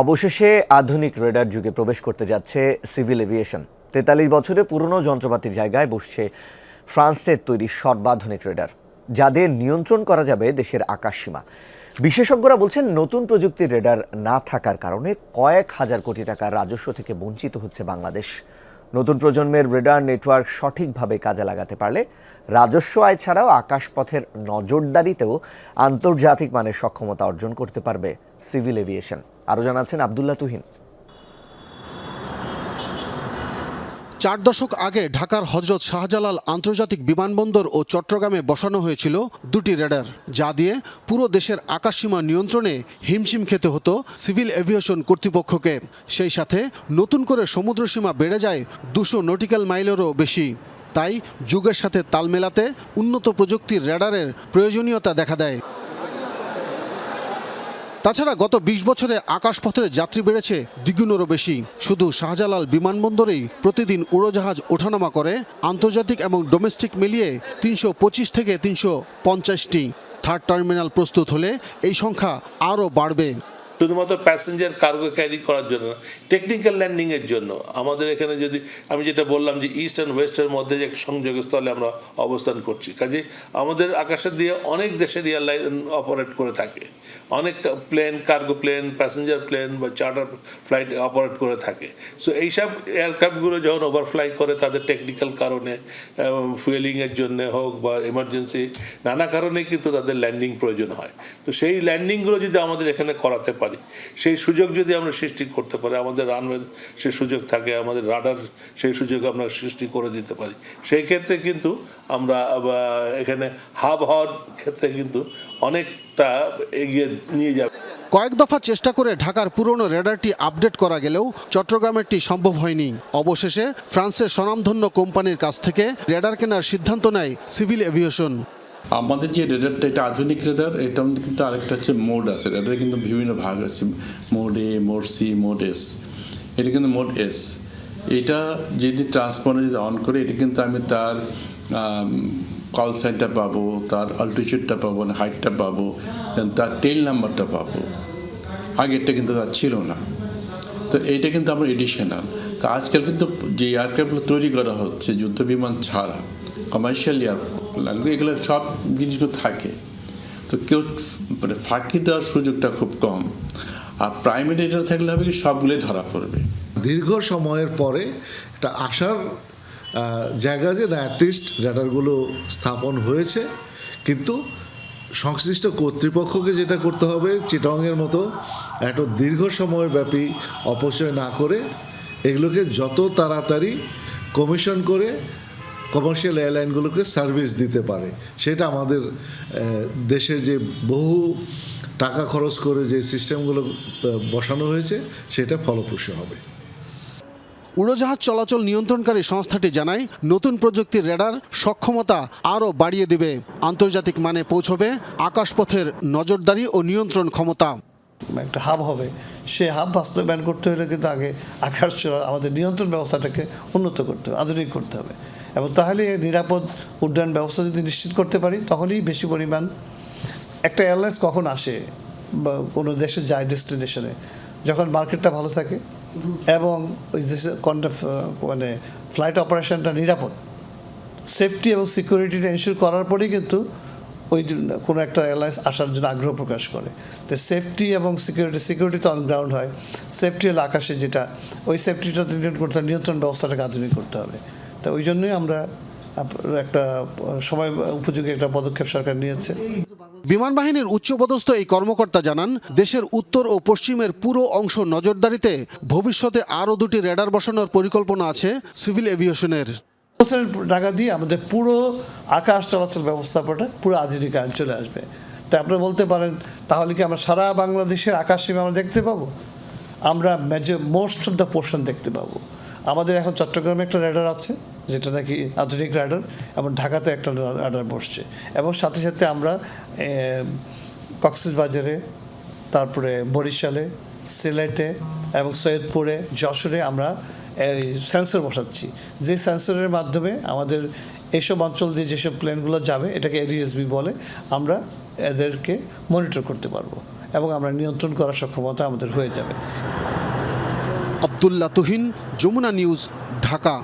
অবশেষে আধুনিক রেডার যুগে প্রবেশ করতে যাচ্ছে সিভিল এভিয়েশন। তেতাল্লিশ বছরে পুরনো যন্ত্রপাতির জায়গায় বসছে ফ্রান্সের তৈরি সর্বাধুনিক রেডার, যাদের নিয়ন্ত্রণ করা যাবে দেশের আকাশসীমা। বিশেষজ্ঞরা বলছেন, নতুন প্রযুক্তির রেডার না থাকার কারণে কয়েক হাজার কোটি টাকার রাজস্ব থেকে বঞ্চিত হচ্ছে বাংলাদেশ। নতুন প্রজন্মের রেডার নেটওয়ার্ক সঠিকভাবে কাজে লাগাতে পারলে রাজস্ব আয় ছাড়াও আকাশপথের নজরদারিতেও আন্তর্জাতিক মানের সক্ষমতা অর্জন করতে পারবে সিভিল এভিয়েশন। আরও জানাচ্ছেন আবদুল্লা তুহিন। চার দশক আগে ঢাকার হজরত শাহজালাল আন্তর্জাতিক বিমানবন্দর ও চট্টগ্রামে বসানো হয়েছিল দুটি রেডার, যা দিয়ে পুরো দেশের আকাশসীমা নিয়ন্ত্রণে হিমশিম খেতে হতো সিভিল এভিয়েশন কর্তৃপক্ষকে। সেই সাথে নতুন করে সমুদ্রসীমা বেড়ে যায় দুশো নটিক্যাল মাইলেরও বেশি। তাই যুগের সাথে তাল মেলাতে উন্নত প্রযুক্তির রেডারের প্রয়োজনীয়তা দেখা দেয়। তাছাড়া গত ২০ বছরে আকাশপথের যাত্রী বেড়েছে দ্বিগুণেরও বেশি। শুধু শাহজালাল বিমানবন্দরেই প্রতিদিন উড়োজাহাজ ওঠানামা করে, আন্তর্জাতিক এবং ডোমেস্টিক মিলিয়ে তিনশো পঁচিশ থেকে তিনশো পঞ্চাশটি। থার্ড টার্মিনাল প্রস্তুত হলে এই সংখ্যা আরও বাড়বে। শুধুমাত্র প্যাসেঞ্জার কার্গো ক্যারি করার জন্য টেকনিক্যাল ল্যান্ডিংয়ের জন্য। আমাদের এখানে যদি, আমি যেটা বললাম যে ইস্ট অ্যান্ড ওয়েস্টের মধ্যে যে সংযোগস্থলে আমরা অবস্থান করছি, কাজে আমাদের আকাশের দিয়ে অনেক দেশের এয়ারলাইন অপারেট করে থাকে। অনেক plane cargo plane passenger plane বা চার্টার ফ্লাইট অপারেট করে থাকে। সো এইসব এয়ারক্রাফটগুলো যখন ওভারফ্লাই করে তাদের টেকনিক্যাল কারণে ফুয়েলিংয়ের জন্য হোক বা এমার্জেন্সি নানা কারণে কিন্তু তাদের ল্যান্ডিং প্রয়োজন হয়। তো সেই ল্যান্ডিংগুলো যদি আমাদের এখানে করাতে পারি সেই সুযোগ যদি আমরা সৃষ্টি করতে পারি, আমাদের রানওয়ে সে সুযোগ থাকে, আমাদের রাডার সেই সুযোগ আমরা সৃষ্টি করে দিতে পারি। সেই ক্ষেত্রে কিন্তু আমরা এখানে হাব হওয়ার ক্ষেত্রে কিন্তু অনেকটা এগিয়ে নিয়ে যাবে। কয়েক দফা চেষ্টা করে ঢাকার পুরনো রেডারটি আপডেট করা গেলেও চট্টগ্রামেরটি সম্ভব হয়নি। অবশেষে ফ্রান্সের স্বনামধন্য কোম্পানির কাছ থেকে রেডার কেনার সিদ্ধান্ত নেয় সিভিল এভিয়েশন আমাদের যে রেডারটা এটা আধুনিক রেডার এটা কিন্তু আরেকটা হচ্ছে মোড আছে। রেডারে কিন্তু বিভিন্ন ভাগ আছে mode A mode C mode S এটা কিন্তু মোড এস এটা যদি ট্রান্সপন্ডার যদি অন করে, এটা কিন্তু আমি তার কল সাইনটা পাবো, তার অল্টিচিউডটা পাবো না হাইটটা পাবো তার টেল নাম্বারটা পাবো। আগেরটা কিন্তু তার ছিল না। তো এইটা কিন্তু আমার এডিশনাল তো আজকাল কিন্তু যে এয়ারক্রাফটগুলো তৈরি করা হচ্ছে যুদ্ধ বিমান ছাড়া কমার্শিয়াল এয়ারলাইন এগুলো সব জিনিসগুলো থাকে। তো কেউ মানে ফাঁকি দেওয়ার সুযোগটা খুব কম। আর প্রাইমারি এটা থাকলে হবে কি সবগুলোই ধরা পড়বে। দীর্ঘ সময়ের পরে একটা আসার জায়গা যে অ্যাটলিস্ট র্যাডারগুলো স্থাপন হয়েছে। কিন্তু সংশ্লিষ্ট কর্তৃপক্ষকে যেটা করতে হবে, চিটংয়ের মতো একটা দীর্ঘ সময় ব্যাপী অপচয় না করে, এগুলোকে যত তাড়াতাড়ি কমিশন করে কমার্শিয়াল এয়ারলাইনগুলোকে সার্ভিস দিতে পারে। সেটা আমাদের দেশে যে বহু টাকা খরচ করে যে সিস্টেমগুলো বসানো হয়েছে সেটা ফলপ্রসূ হবে। উড়োজাহাজ চলাচল নিয়ন্ত্রণকারী সংস্থাটি জানায় নতুন প্রযুক্তির রেডার সক্ষমতা আরও বাড়িয়ে দেবে। আন্তর্জাতিক মানে পৌঁছবে আকাশপথের নজরদারি ও নিয়ন্ত্রণ ক্ষমতা। একটা হাব হবে। সে হাব বাস্তবায়ন করতে হলে কিন্তু আগে আকাশ আমাদের নিয়ন্ত্রণ ব্যবস্থাটাকে উন্নত করতে হবে আধুনিক করতে হবে। এবং তাহলে নিরাপদ উড্ডয়ন ব্যবস্থা যদি নিশ্চিত করতে পারি তখনই বেশি পরিমাণ একটা এয়ারলাইন্স কখন আসে বা কোনো দেশে যায় ডেস্টিনেশনে? যখন মার্কেটটা ভালো থাকে এবং ওই দেশে মানে ফ্লাইট অপারেশনটা নিরাপদ। সেফটি এবং সিকিউরিটিটা এনশিওর করার পরেই কিন্তু ওই কোনো একটা এয়ারলাইন্স আসার জন্য আগ্রহ প্রকাশ করে। তো সেফটি এবং সিকিউরিটি সিকিউরিটি তো অনগ্রাউন্ড হয়। সেফটি হলো আকাশে যেটা ওই সেফটিটা নিয়ন্ত্রণ করতে হবে, নিয়ন্ত্রণ ব্যবস্থাটাকে আধুনিক করতে হবে। তা ওই জন্যই আমরা একটা সময় উপযোগী একটা পদক্ষেপ সরকার নিয়েছে। বিমান বাহিনীর উচ্চপদস্থ এই কর্মকর্তা জানান দেশের উত্তর ও পশ্চিমের পুরো অংশ নজরদারিতে ভবিষ্যতে আরও দুটি রেডার বসানোর পরিকল্পনা আছে সিভিল এভিয়েশনের। বছরের টাকা দিয়ে আমাদের পুরো আকাশ চলাচল ব্যবস্থাপনা পুরো আধুনিকায়ন চলে আসবে। তাই আপনারা বলতে পারেন তাহলে কি আমরা সারা বাংলাদেশের আকাশ সীমা আমরা দেখতে পাবো? আমরা major most of the portion দেখতে পাবো। আমাদের এখন চট্টগ্রামে একটা রেডার আছে। যেটা নাকি আধুনিক র্যাডার এবং ঢাকাতে একটা র্যাডার বসছে। এবং সাথে সাথে আমরা কক্সেস বাজারে তারপরে বরিশালে, সিলেটে এবং সৈয়দপুরে, যশোরে আমরা সেন্সর বসাচ্ছি। যে সেন্সরের মাধ্যমে আমাদের এসব অঞ্চল দিয়ে যেসব প্লেনগুলো যাবে, এটাকে এডিএসবি বলে, আমরা এদেরকে মনিটর করতে পারব এবং আমরা নিয়ন্ত্রণ করার সক্ষমতা আমাদের হয়ে যাবে। আবদুল্লা তুহিন, যমুনা নিউজ, ঢাকা।